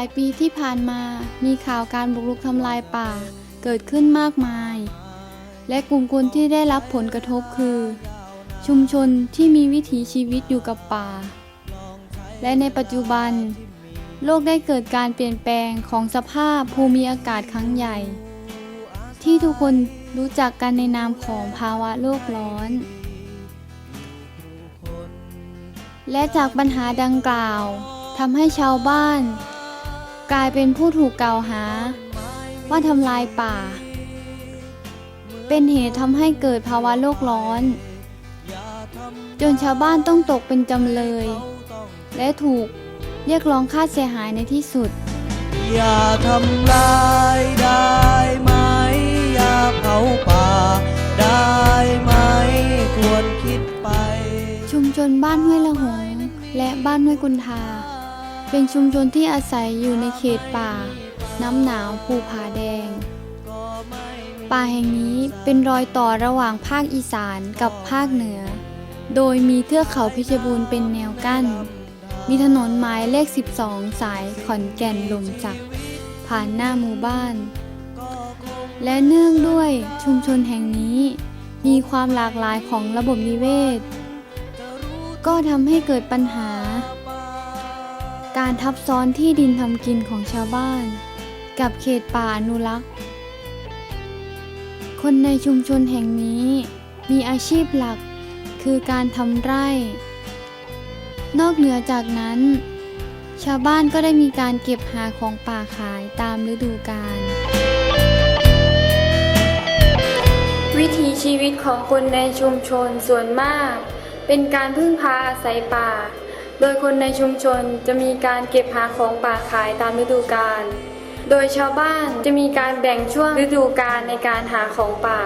ายปีที่ผ่านมา มีข่าวการบุกรุกทำลายป่า เกิดขึ้นมากมาย และกลุ่มคนที่ได้รับผลกระทบคือ ชุมชนที่มีวิถีชีวิตอยู่กับป่า และในปัจจุบัน โลกได้เกิดการเปลี่ยนแปลงของสภาพภูมิอากาศครั้งใหญ่ ที่ทุกคนรู้จักกันในนามของภาวะโลกร้อน และจากปัญหาดังกล่าวทำให้ชาวบ้าน กลายเป็นผู้ถูกกล่าวหา ว่าทำลายป่า เป็นเหตุทำให้เกิดภาวะโลกร้อน จนชาวบ้านต้องตกเป็นจำเลย และถูกเรียกร้องค่าเสียหายในที่สุด อย่าทำลายได้ไหม อย่าเผาป่า ได้ไหมควรคิดไป ชุมชนบ้านห้วยละหงและบ้านห้วยกุนทา เป็นชุมชนที่อาศัยอยู่ในเขตป่า น้ำหนาวภูผาแดง ป่าแห่งนี้เป็นรอยต่อระหว่างภาคอีสานกับภาคเหนือ โดยมีเทือกเขาเพชรบูรณ์เป็นแนวกั้น มีถนนหมายเลข 12 สายขอนแก่นลมจักผ่านหน้าหมู่บ้าน และเนื่องด้วยชุมชนแห่งนี้ มีความหลากหลายของระบบนิเวศ ก็ทำให้เกิดปัญหา การทับซ้อนที่ดินทำกินของชาวบ้าน กับเขตป่าอนุรักษ์ คนในชุมชนแห่งนี้มีอาชีพหลักคือการทำไร่ นอกเหนือจากนั้น ชาวบ้านก็ได้มีการเก็บหาของป่าขายตามฤดูกาลวิถีชีวิตของคนในชุมชนส่วนมาก เป็นการพึ่งพาอาศัยป่า โดยคนในชุมชนจะมีการเก็บหาของป่าขายตามฤดูกาล โดยชาวบ้านจะมีการแบ่งช่วงฤดูกาลในการหาของป่า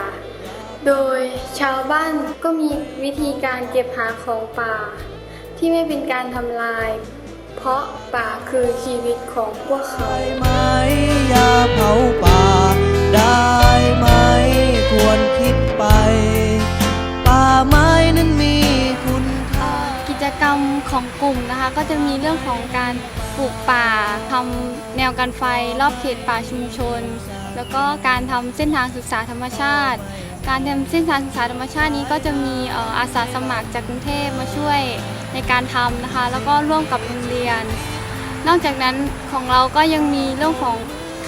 โดยชาวบ้านก็มีวิธีการเก็บหาของป่า ที่ไม่เป็นการทำลาย เพราะป่าคือชีวิตของพวกเขาได้ไหมอย่าเผาป่า ได้ไหมควรคิดไป ของกลุ่มนะคะ ก็จะมีเรื่องของการปลูกป่าทำแนวกันไฟรอบเขตป่าชุมชน แล้วก็การทำเส้นทางศึกษาธรรมชาติ การทำเส้นทางศึกษาธรรมชาตินี้ก็จะมีอาสาสมัครจากกรุงเทพมาช่วยในการทำนะคะ แล้วก็ร่วมกับโรงเรียน นอกจากนั้นของเราก็ยังมีเรื่องของ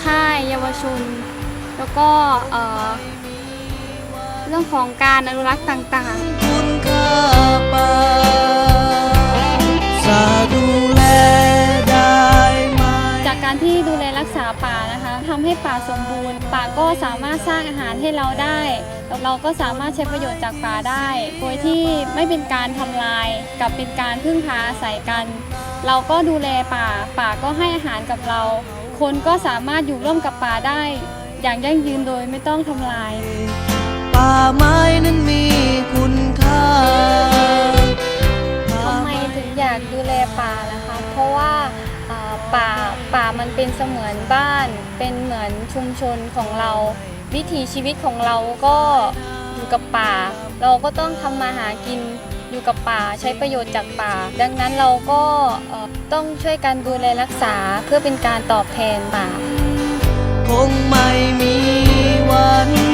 ค่ายเยาวชน แล้วก็เอ่อเรื่องของการอนุรักษ์ต่างๆ รักษาป่านะคะทำให้ป่าสมบูรณ์ ป่าก็สามารถสร้างอาหารให้เราได้แล้วเราก็สามารถใช้ประโยชน์จากป่าได้ โดยที่ไม่เป็นการทำลายกับเป็นการพึ่งพาอาศัยกัน เราก็ดูแลป่า ป่าก็ให้อาหารกับเรา คนก็สามารถอยู่ร่วมกับป่าได้ อย่างยั่งยืนโดยไม่ต้องทำลาย ป่าไม้นั้นมีคุณค่าทำไมถึงอยากดูแลป่านะคะ เพราะว่าเอ่อ ป่าป่ามันเป็นเสมือนบ้าน เป็นเหมือนชุมชนของเรา วิถีชีวิตของเราก็อยู่กับป่า เราก็ต้องทำมาหากินอยู่กับป่าใช้ประโยชน์จากป่า ดังนั้นเราก็ต้องช่วยกันดูแลรักษาเพื่อเป็นการตอบแทนป่า คงไม่มีวัน